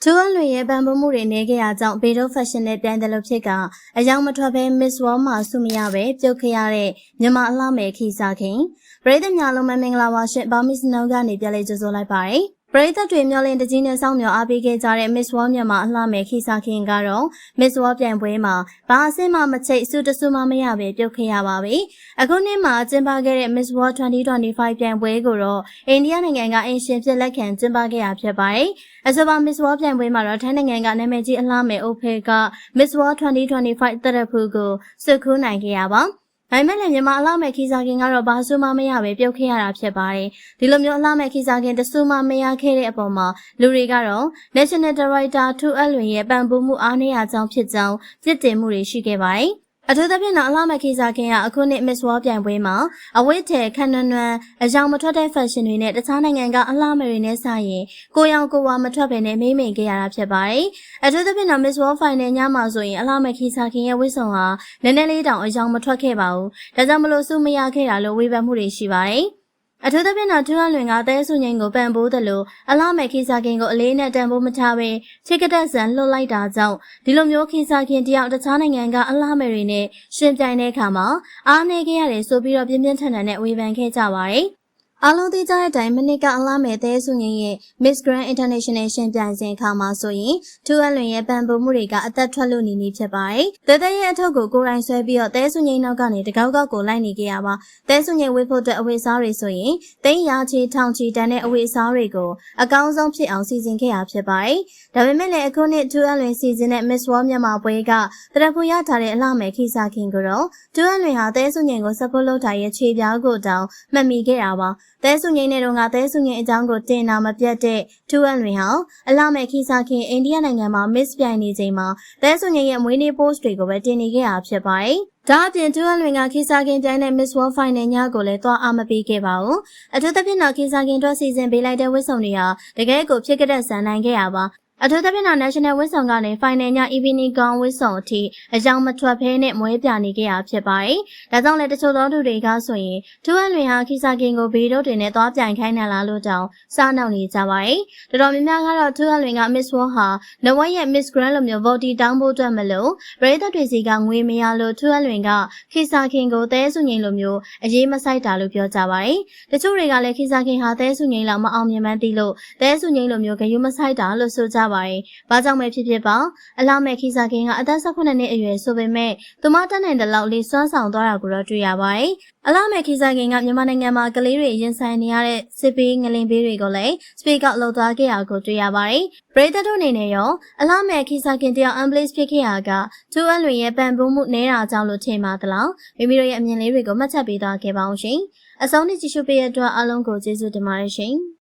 ။သူအလွင်ရဲ့ပံပိုးမှုတွေနေခဲ့ရကြောင်းဘေဒိုဖက်ရှင်နဲ့ပြန်တယ်လို့ဖြစ်ကအယောင်မထွက်ဘဲ Miss World မှာဆုမရပဲပြုတ်ခဲ့ရတဲ့မြန်မာအလှမယ်ခီစာခင်ပရိသတ်များလုံးမင်္ဂလာပါရှင်။ဘာမစ်နောင်းကနေပြန်လေးကြိုဆိုလိုက်ပါတယ်။ ပရိသတ်တွေမျှော်လင့်တကြီးနဲ့စောင့်မျှော်အားပေးခဲ့ကြတဲ့ Miss World မြန်မာအလှမယ်ခီစာခင်ကတော့ Miss World ပြိုင်ပွဲမှာဘာအဆင့်မှမချိတ်စုတဆူမှမရပဲပြုတ်ခဲ့ရပါပြီ။အခုနှစ်မှာကျင်းပခဲ့တဲ့ Miss World 2025ပြိုင်ပွဲကိုတော့အိန္ဒိယနိုင်ငံကအင်ရှင်ဖြစ်လက်ခံကျင်းပခဲ့ရဖြစ်ပါတယ်။အဆိုပါ Miss World ပြိုင်ပွဲမှာတော့ထိုင်းနိုင်ငံကနာမည်ကြီးအလှမယ်အိုဖေက Miss World 2025တရဖူကိုစုခူးနိုင်ခဲ့ရပါ။ ဒါပေမဲ့လည်းမြန်မာအလှမဲ့ခီစာခင်ကတော့ဘာဆူမမရပဲပြုတ်ခဲ့ရတာဖြစ်ပါတယ်။ဒီလိုမျိုးအလှမဲ့ခီစာခင်တဆူမမရခဲ့တဲ့အပေါ်မှာလူတွေကတော့ National Director 2အလွင်ရဲ့ပံ့ပိုးမှုအားနည်းရကြောင်းဖြစ်ကြောင်းပြစ်တင်မှုတွေရှိခဲ့ပါတယ်။ အထူးသဖြင့်တော့အလှမခေစာခင်ကအခုနှစ် Miss World ပြိုင်ပွဲမှာအဝတ်ထည်ခန်းနွမ်းနွမ်းအယောင်မထွက်တဲ့ fashion တွေနဲ့တခြားနိုင်ငံကအလှမယ်တွေနဲ့ဆိုင်ရင်ကိုရောင်ကိုဝါမထွက်ဘဲနဲ့မိမ့်မိန်ခဲ့ရတာဖြစ်ပါတယ်။အထူးသဖြင့်တော့ Miss World Final ညမှာဆိုရင်အလှမခေစာခင်ရဲ့ဝတ်စုံဟာနည်းနည်းလေးတောင်အယောင်မထွက်ခဲ့ပါဘူး။ဒါကြောင့်မလို့စုမရခဲ့တာလို့ဝေဖန်မှုတွေရှိပါတယ်။ အထူးသဖြင့်တော့ထူးအလွင်ကတဲဆုငိန်ကိုပံ့ပိုးတယ်လို့အလားမဲ့ခိစားခင်ကိုအလေးနဲ့တန်ဖိုးမထားဘဲချစ်ကတက်ဆန်လှုပ်လိုက်တာကြောင့်ဒီလိုမျိုးခိစားခင်တယောက်တခြားနိုင်ငံကအလားမဲ့တွေနဲ့ရှင်ပြိုင်တဲ့အခါမှာအားနေခဲ့ရတယ်ဆိုပြီးတော့ပြင်းပြင်းထန်ထန်နဲ့ဝေဖန်ခဲ့ကြပါတယ် အားလုံးသိကြတဲ့အတိုင်းမနစ်ကအလားမဲ့တဲဆုငင်းရဲ့ Miss Grand International ရှင်ပြိုင်စဉ်အခါမှာဆိုရင်ထူးအလွင်ရဲ့ပံပိုးမှုတွေကအသက်ထွက်လို့နေနေဖြစ်ပါတယ်။တဲတဲရဲ့အထုပ်ကိုကိုယ်တိုင်ဆွဲပြီးတော့တဲဆုငင်းနောက်ကနေတကောက်ကောက်ကိုလိုက်နေကြရပါ။တဲဆုငင်းဝေးဖို့အတွက်အဝေးစားတွေဆိုရင်သိန်းရာချီထောင်ချီတန်တဲ့အဝေးစားတွေကိုအကောင်းဆုံးဖြစ်အောင်စီစဉ်ခဲ့ရဖြစ်ပါတယ်။ဒါပေမဲ့လည်းအခုနှစ်ထူးအလွင်စီစဉ်တဲ့ Miss World မြန်မာပွဲကတရဖူရထားတဲ့အလှမဲ့ခိစားခင်ကိုတော့ထူးအလွင်ဟာတဲဆုငင်းကိုစပို့လုပ်ထားရဲ့ခြေပြားကိုတောင်မှတ်မိခဲ့တာပါ။တဲဆုငိမ့်တဲ့တော့ကတဲဆုငိမ့်အကြောင်းကိုတင်တာမပြတ်တဲ့ထူအန်လွင်ဟာအလှမဲ့ခီစာခင်အိန္ဒိယနိုင်ငံမှာ Miss ပြိုင်နေချိန်မှာတဲဆုငိမ့်ရဲ့မွေးနေ့ post တွေကိုပဲတင်နေခဲ့တာဖြစ်ပါတယ်။ဒါအပြင်ထူအန်လွင်ကခီစာခင်ပြိုင်တဲ့ Miss World Final ညကိုလည်းသွားအားမပေးခဲ့ပါဘူး။အထူးသဖြင့်တော့ခီစာခင်အတွက်စီစဉ်ပေးလိုက်တဲ့ဝတ်စုံတွေဟာတကယ်ကိုဖြစ်ကြတဲ့ဇန်နိုင်ခဲ့ရပါ အထူးသဖြင့်တော့ National ဝစ်ဆောင်ကနေ Final ည Evening Gown ဝစ်ဆောင်အထိအကြောင်းမထွက်ဖဲနဲ့မွဲပြနေခဲ့ရဖြစ်ပါတယ်။ဒါကြောင့်လည်းတချို့သောသူတွေကဆိုရင်ထူးအလွင်ဟာခိစာကင်ကိုဘေးတို့တွေနဲ့သွားပြိုင်ခိုင်းနေလားလို့တောင်စားနှောက်နေကြပါတယ်။တော်တော်များများကတော့ထူးအလွင်က Miss World ဟာနဝက်ရဲ့ Miss Grand လိုမျိုး vote တောင်းဖို့အတွက်မလို့ပရိသတ်တွေစီကငွေမရလို့ထူးအလွင်ကခိစာကင်ကိုတဲဆုငိန်လိုမျိုးအရေးမဆိုင်တာလို့ပြောကြပါတယ်။တချို့တွေကလည်းခိစာကင်ဟာတဲဆုငိန်လောက်မအောင်မြင်မှန်းသိလို့တဲဆုငိန်လိုမျိုးဂရုမဆိုင်တာလို့ဆိုကြပါတယ်။ဘာကြောင့်ပဲဖြစ်ဖြစ်ပါအလားမဲ့ခိစာခင်ကအသက်18နှစ်အရွယ်ဆိုပေမဲ့သူမတက်နိုင်တဲ့လောက်လေးစွမ်းဆောင်သွားတာကိုတော့တွေ့ရပါတယ်။အလားမဲ့ခိစာခင်ကမြန်မာနိုင်ငံမှာကလေးတွေရင်ဆိုင်နေရတဲ့စစ်ပေးငလင်ပေးတွေကိုလည်း speak out လုပ်သွားခဲ့ရကိုတွေ့ရပါတယ်။ပရိသတ်တို့အနေနဲ့ရောအလားမဲ့ခိစာခင်တယောက် ambulance ဖြစ်ခဲ့ရကသူအလွင်ရဲ့ပံ့ပိုးမှုနေတာကြောင့်လို့ထင်ပါသလား။မိမိတို့ရဲ့အမြင်လေးတွေကိုမှတ်ချက်ပေးသွားခဲ့ပါအောင်ရှင်။အဆုံးထိကြည့်ရှုပေးရတဲ့အတွက်အားလုံးကိုကျေးဇူးတင်ပါတယ်ရှင်။